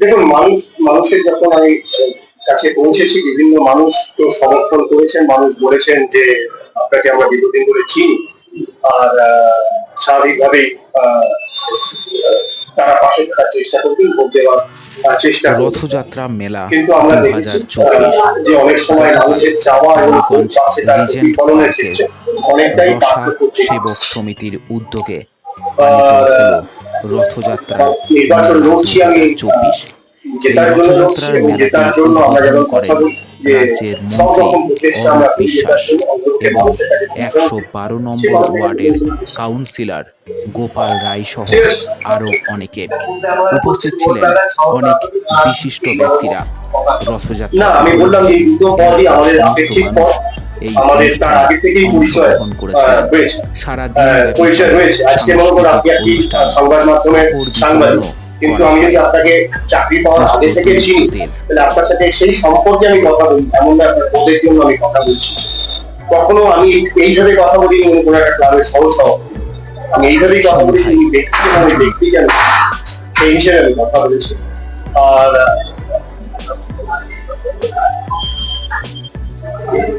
দেখুন, মানুষ, মানুষের যখন আমি কাছে পৌঁছেছি, বিভিন্ন মানুষ তো সমর্থন করেছেন, মানুষ বলেছেন যে আপনাকে আমরা দীর্ঘদিন ধরে চিনি। আর স্বাভাবিকভাবেই তারা পাশে থাকার চেষ্টা করবেন, ভোট দেওয়ার চেষ্টা রথযাত্রা মেলা কিন্তু আমরা দেখেছি যে অনেক সময় মানুষের চাওয়া এবং রিজেন্ট ক্ষেত্রে অনেকটাই সেবক সমিতির উদ্যোগে রথযাত্রা নির্বাচন লড়ছি আমি চব্বিশ। জন্য জন্য আমরা যেমন কথা বলি রাজ্যের মন্ত্রী অরূপ বিশ্বাস এবং। একশো বারো নম্বর ওয়ার্ডের কাউন্সিলর গোপাল রায় সহ আরও অনেকে উপস্থিত ছিলেন অনেক বিশিষ্ট ব্যক্তিরা রথযাত্রা এই তার আগে থেকেই পরিচয় আহ, রয়েছে। সারা আহ, পরিচয় রয়েছে। আজকে মনে করুন আপনি একটি সংবাদ মাধ্যমের সাংবাদিক। কিন্তু আমি যদি আপনাকে চাকরি পাওয়ার আগে থেকে চিনি তাহলে আপনার সাথে সেই সম্পর্কে আমি কথা বলি এমন না আপনার পদের জন্য আমি কথা বলছি। কখনো আমি এইভাবে কথা বলি কোনো কোনো একটা ক্লাবের সদস্য আমি এইভাবেই কথা বলি আমি ব্যক্তি এবং ব্যক্তি জানি সেই হিসেবে আমি কথা বলেছি। আর